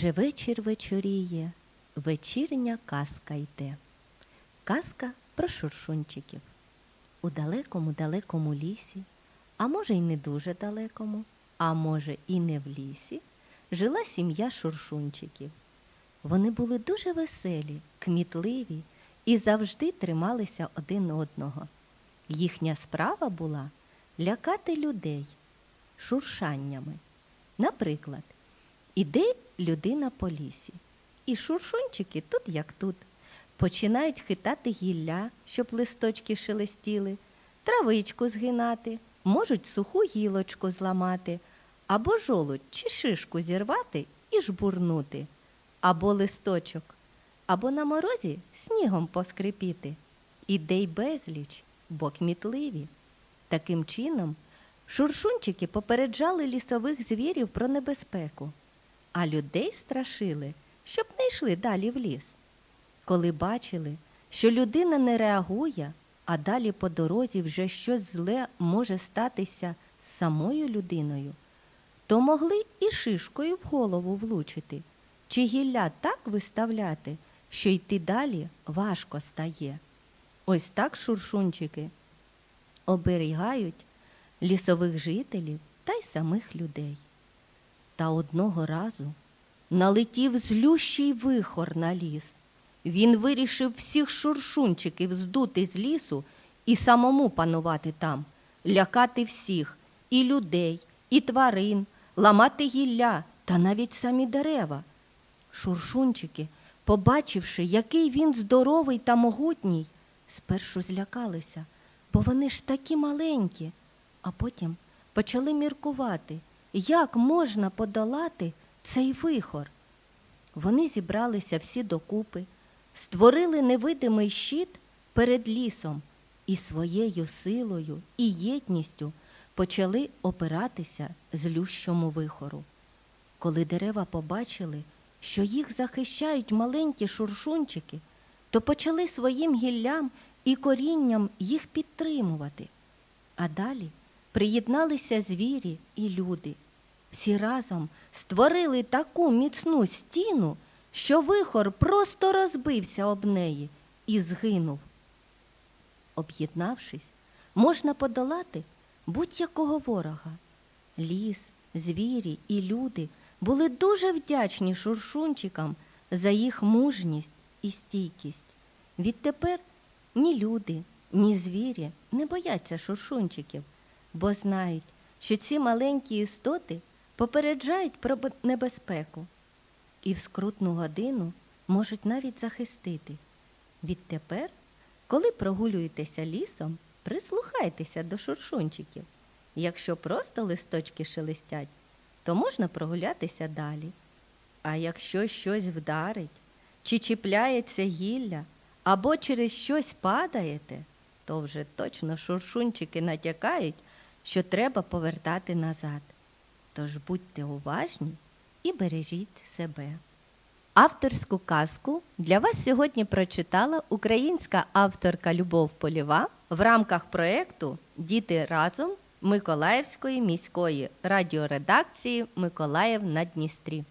Вже вечір вечоріє, вечірня казка йде. Казка про шуршунчиків. У далекому далекому лісі, а може й не дуже далекому, а може і не в лісі, жила сім'я шуршунчиків. Вони були дуже веселі, кмітливі і завжди трималися один одного. Їхня справа була лякати людей шуршаннями. Наприклад, іде людина по лісі, і шуршунчики тут як тут. Починають хитати гілля, щоб листочки шелестіли, травичку згинати, можуть суху гілочку зламати, або жолудь чи шишку зірвати і жбурнути, або листочок, або на морозі снігом поскрипіти. Ідей безліч, бо кмітливі. Таким чином, шуршунчики попереджали лісових звірів про небезпеку, а людей страшили, щоб не йшли далі в ліс. Коли бачили, що людина не реагує, а далі по дорозі вже щось зле може статися з самою людиною, то могли і шишкою в голову влучити, чи гілля так виставляти, що йти далі важко стає. Ось так шуршунчики оберігають лісових жителів та й самих людей. Та одного разу налетів злющий вихор на ліс. Він вирішив всіх шуршунчиків здути з лісу і самому панувати там, лякати всіх і людей, і тварин, ламати гілля та навіть самі дерева. Шуршунчики, побачивши, який він здоровий та могутній, спершу злякалися, бо вони ж такі маленькі, а потім почали міркувати, як можна подолати цей вихор. Вони зібралися всі докупи, створили невидимий щит перед лісом і своєю силою і єдністю почали опиратися злющому вихору. Коли дерева побачили, що їх захищають маленькі шуршунчики, то почали своїм гіллям і корінням їх підтримувати. А далі приєдналися звірі і люди. Всі разом створили таку міцну стіну, що вихор просто розбився об неї і згинув. Об'єднавшись, можна подолати будь-якого ворога. Ліс, звірі і люди були дуже вдячні шуршунчикам за їх мужність і стійкість. Відтепер ні люди, ні звірі не бояться шуршунчиків, бо знають, що ці маленькі істоти попереджають про небезпеку і в скрутну годину можуть навіть захистити. Відтепер, коли прогулюєтеся лісом, прислухайтеся до шуршунчиків. Якщо просто листочки шелестять, то можна прогулятися далі. А якщо щось вдарить, чи чіпляється гілля, або через щось падаєте, то вже точно шуршунчики натякають, що треба повертати назад. Тож будьте уважні і бережіть себе. Авторську казку для вас сьогодні прочитала українська авторка Любов Полєва в рамках проєкту Діти разом Миколаївської міської радіоредакції Миколаїв на Дністрі.